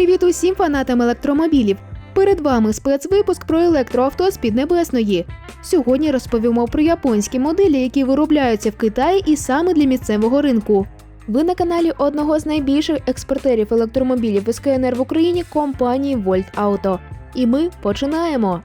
Привіт усім фанатам електромобілів! Перед вами спецвипуск про електроавто з Піднебесної. Сьогодні розповімо про японські моделі, які виробляються в Китаї і саме для місцевого ринку. Ви на каналі одного з найбільших експортерів електромобілів СКНР КНР в Україні компанії Volt Auto. І ми починаємо.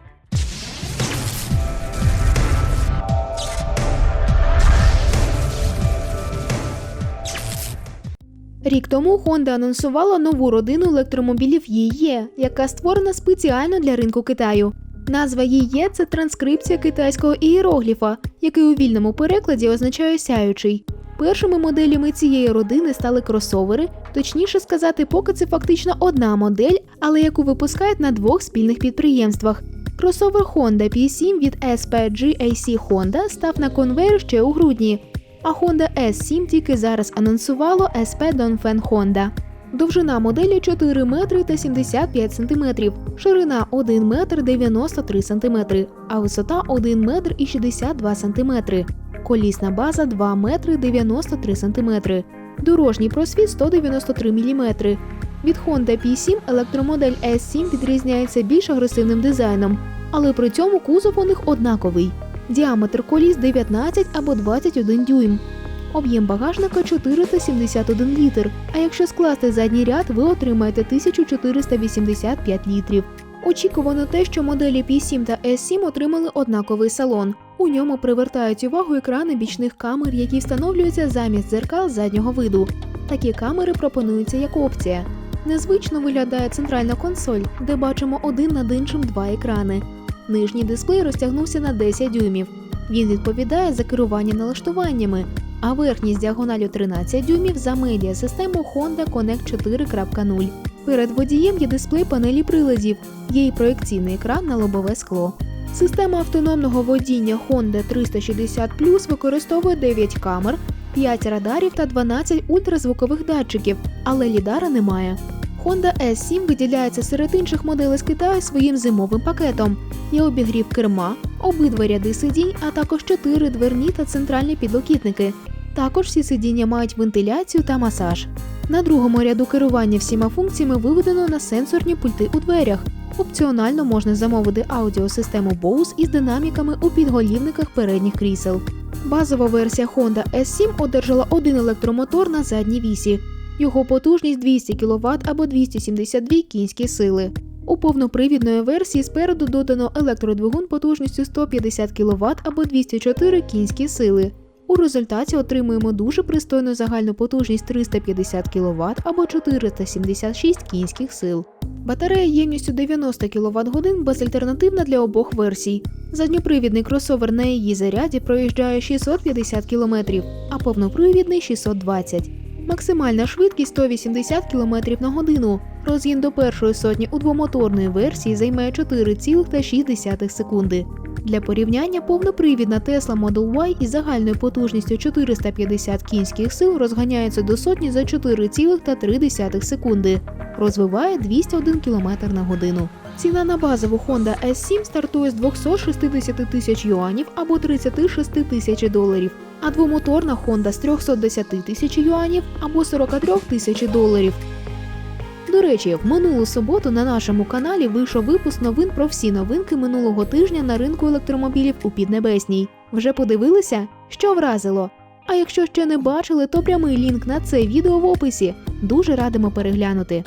Рік тому Honda анонсувала нову родину електромобілів ЄЄ, яка створена спеціально для ринку Китаю. Назва ЄЄ – це транскрипція китайського ієрогліфа, який у вільному перекладі означає сяючий. Першими моделями цієї родини стали кросовери, точніше сказати, поки це фактично одна модель, але яку випускають на двох спільних підприємствах. Кросовер Honda P7 від SPGAC Honda став на конвейер ще у грудні, а Honda S7 тільки зараз анонсувало SP Dongfeng Honda. Довжина моделі 4 метри та 75 сантиметрів, ширина 1 метр 93 сантиметри, а висота 1 метр і 62 сантиметри. Колісна база 2 метри 93 сантиметри. Дорожній просвіт 193 міліметри. Від Honda P7 електромодель S7 відрізняється більш агресивним дизайном, але при цьому кузов у них однаковий. Діаметр коліс 19 або 21 дюйм. Об'єм багажника 471 літр. А якщо скласти задній ряд, ви отримаєте 1485 літрів. Очікувано те, що моделі P7 та S7 отримали однаковий салон. У ньому привертають увагу екрани бічних камер, які встановлюються замість дзеркал заднього виду. Такі камери пропонуються як опція. Незвично виглядає центральна консоль, де бачимо один над іншим два екрани. Нижній дисплей розтягнувся на 10 дюймів. Він відповідає за керування налаштуваннями, а верхній з діагоналю 13 дюймів за медіасистему Honda Connect 4.0. Перед водієм є дисплей панелі приладів, є і проекційний екран на лобове скло. Система автономного водіння Honda 360 Plus використовує 9 камер, 5 радарів та 12 ультразвукових датчиків, але лідара немає. Honda S7 виділяється серед інших моделей з Китаю своїм зимовим пакетом. Є обігрів керма, обидва ряди сидінь, а також чотири дверні та центральні підлокітники. Також всі сидіння мають вентиляцію та масаж. На другому ряду керування всіма функціями виведено на сенсорні пульти у дверях. Опціонально можна замовити аудіосистему Bose із динаміками у підголівниках передніх крісел. Базова версія Honda S7 одержала один електромотор на задній вісі. Його потужність 200 кВт або 272 кінські сили. У повнопривідної версії спереду додано електродвигун потужністю 150 кВт або 204 кінські сили. У результаті отримуємо дуже пристойну загальну потужність 350 кВт або 476 кінських сил. Батарея ємністю 90 кВт годин безальтернативна для обох версій. Задньопривідний кросовер на її заряді проїжджає 650 км, а повнопривідний 620 Максимальна швидкість 180 км на годину. Розгін до першої сотні у двомоторної версії займає 4,6 секунди. Для порівняння повнопривідна Tesla Model Y із загальною потужністю 450 кінських сил розганяється до сотні за 4,3 секунди. Розвиває 201 км на годину. Ціна на базову Honda S7 стартує з 260 тисяч юанів або 36 тисяч доларів, а двомоторна Honda з 310 тисяч юанів або 43 тисяч доларів. До речі, в минулу суботу на нашому каналі вийшов випуск новин про всі новинки минулого тижня на ринку електромобілів у Піднебесній. Вже подивилися, що вразило? А якщо ще не бачили, то прямий лінк на це відео в описі. Дуже радимо переглянути.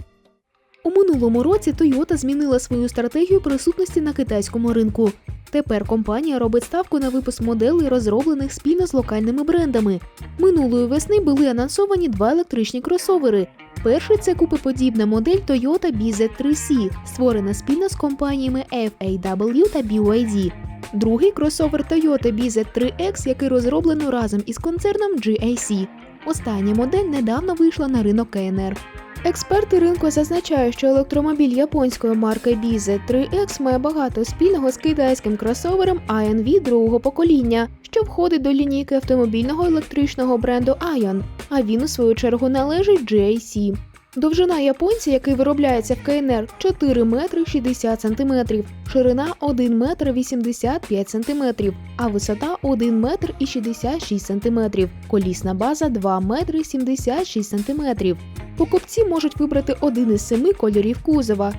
У минулому році Toyota змінила свою стратегію присутності на китайському ринку. Тепер компанія робить ставку на випуск моделей, розроблених спільно з локальними брендами. Минулої весни були анонсовані два електричні кросовери. Перший це купиподібна модель Toyota BZ3C, створена спільно з компаніями FAW та BYD. Другий кросовер Toyota BZ3X, який розроблено разом із концерном GAC. Остання модель недавно вийшла на ринок КНР. Експерти ринку зазначають, що електромобіль японської марки BZ3X має багато спільного з китайським кросовером INV другого покоління, що входить до лінійки автомобільного електричного бренду Ion, а він у свою чергу належить GAC. Довжина японця, який виробляється в КНР, 4 метри 60 сантиметрів, ширина 1 метр 85 сантиметрів, а висота 1 метр і 66 сантиметрів, колісна база 2 метри 76 сантиметрів. Покупці можуть вибрати один із семи кольорів кузова.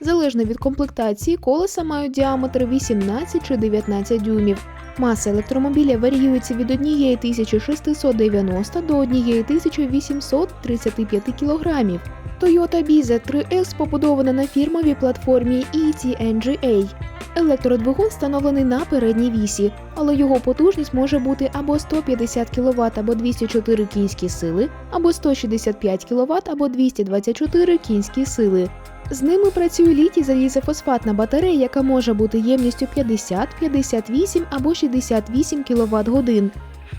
Залежно від комплектації, колеса мають діаметр 18 чи 19 дюймів. Маса електромобіля варіюється від 1690 до 1835 кг. Toyota Biza 3X побудована на фірмовій платформі ETNGA. Електродвигун встановлений на передній вісі, але його потужність може бути або 150 кВт або 204 кінські сили, або 165 кВт або 224 кінські сили. З ними працює літій залізофосфатна батарея, яка може бути ємністю 50, 58 або 68 кВт годин.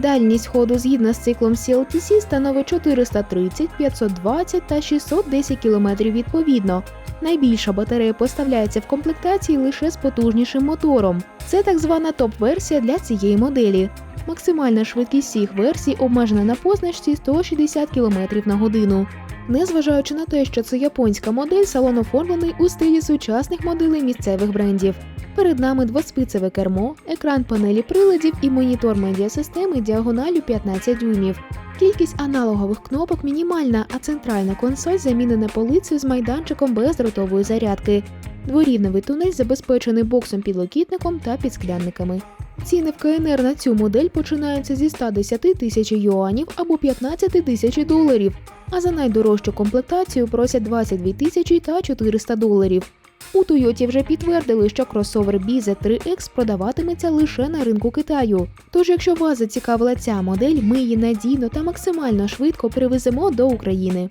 Дальність ходу згідно з циклом CLTC становить 430, 520 та 610 км відповідно. Найбільша батарея поставляється в комплектації лише з потужнішим мотором. Це так звана топ-версія для цієї моделі. Максимальна швидкість всіх версій обмежена на позначці 160 км на годину. Незважаючи на те, що це японська модель, салон оформлений у стилі сучасних моделей місцевих брендів. Перед нами двоспицеве кермо, екран панелі приладів і монітор медіасистеми діагоналю 15 дюймів. Кількість аналогових кнопок мінімальна, а центральна консоль замінена полицею з майданчиком бездротової зарядки. Дворівневий тунель забезпечений боксом-підлокітником та підсклянниками. Ціни в КНР на цю модель починаються зі 110 тисяч юанів або 15 тисяч доларів, а за найдорожчу комплектацію просять 22 тисячі та 400 доларів. У Тойоті вже підтвердили, що кросовер Biza 3X продаватиметься лише на ринку Китаю. Тож, якщо вас зацікавила ця модель, ми її надійно та максимально швидко привеземо до України.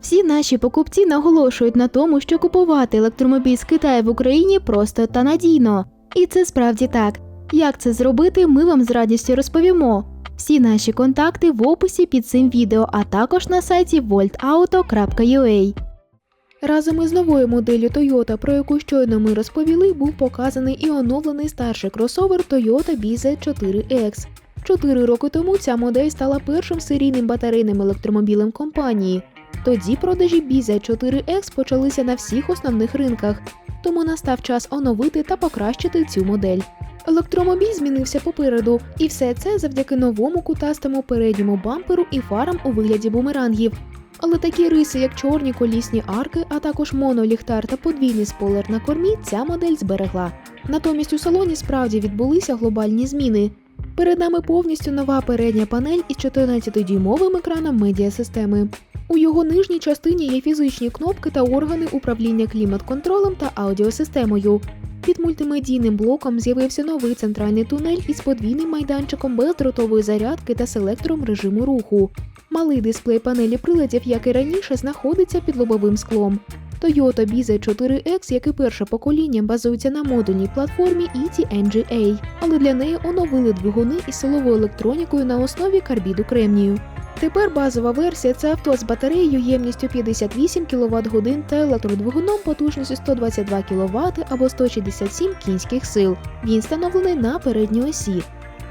Всі наші покупці наголошують на тому, що купувати електромобіль з Китаю в Україні просто та надійно. І це справді так. Як це зробити, ми вам з радістю розповімо. Всі наші контакти в описі під цим відео, а також на сайті voltauto.ua. Разом із новою моделлю Toyota, про яку щойно ми розповіли, був показаний і оновлений старший кросовер Toyota BZ 4X. Чотири роки тому ця модель стала першим серійним батарейним електромобілем компанії. Тоді продажі BZ 4X почалися на всіх основних ринках, тому настав час оновити та покращити цю модель. Електромобіль змінився попереду, і все це завдяки новому кутастому передньому бамперу і фарам у вигляді бумерангів. Але такі риси, як чорні колісні арки, а також моноліхтар та подвійний спойлер на кормі, ця модель зберегла. Натомість у салоні справді відбулися глобальні зміни. Перед нами повністю нова передня панель із 14-дюймовим екраном медіасистеми. У його нижній частині є фізичні кнопки та органи управління клімат-контролем та аудіосистемою. Під мультимедійним блоком з'явився новий центральний тунель із подвійним майданчиком бездротової зарядки та селектором режиму руху. Малий дисплей панелі приладів, як і раніше, знаходиться під лобовим склом. Toyota Biza 4X, як і перше покоління, базується на модульній платформі ETNGA, але для неї оновили двигуни із силовою електронікою на основі карбіду кремнію. Тепер базова версія це авто з батареєю ємністю 58 кВт годин та електродвигуном потужністю 122 кВт або 167 кінських сил. Він встановлений на передній осі.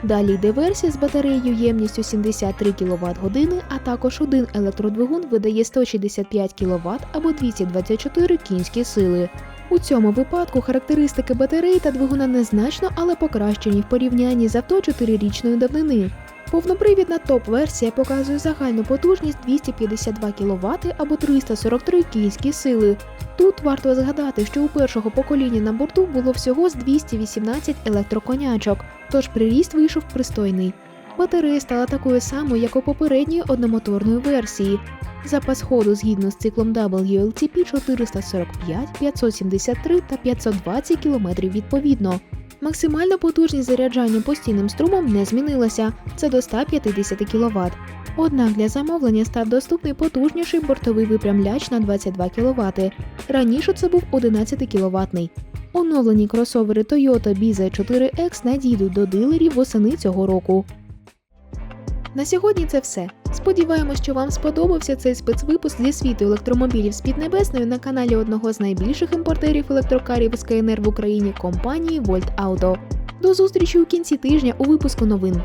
Далі йде версія з батареєю ємністю 73 кВт години, а також один електродвигун видає 165 кВт або 224 кінські сили. У цьому випадку характеристики батареї та двигуна незначно, але покращені в порівнянні з авто 4-річної давнини. Повнопривідна топ-версія показує загальну потужність 252 кВт або 343 кінські сили. Тут варто згадати, що у першого покоління на борту було всього з 218 електроконячок, тож приріст вийшов пристойний. Батарея стала такою самою, як у попередньої одномоторної версії. Запас ходу згідно з циклом WLTP 445, 573 та 520 км відповідно. Максимальна потужність заряджання постійним струмом не змінилася це до 150 кВт. Однак для замовлення став доступний потужніший бортовий випрямляч на 22 кВт. Раніше це був 11 кВт. Оновлені кросовери Toyota Biza 4X надійдуть до дилерів восени цього року. На сьогодні це все. Сподіваємось, що вам сподобався цей спецвипуск зі світу електромобілів з Піднебесною на каналі одного з найбільших імпортерів електрокарів з КНР в Україні компанії Volt Auto. До зустрічі у кінці тижня у випуску новин.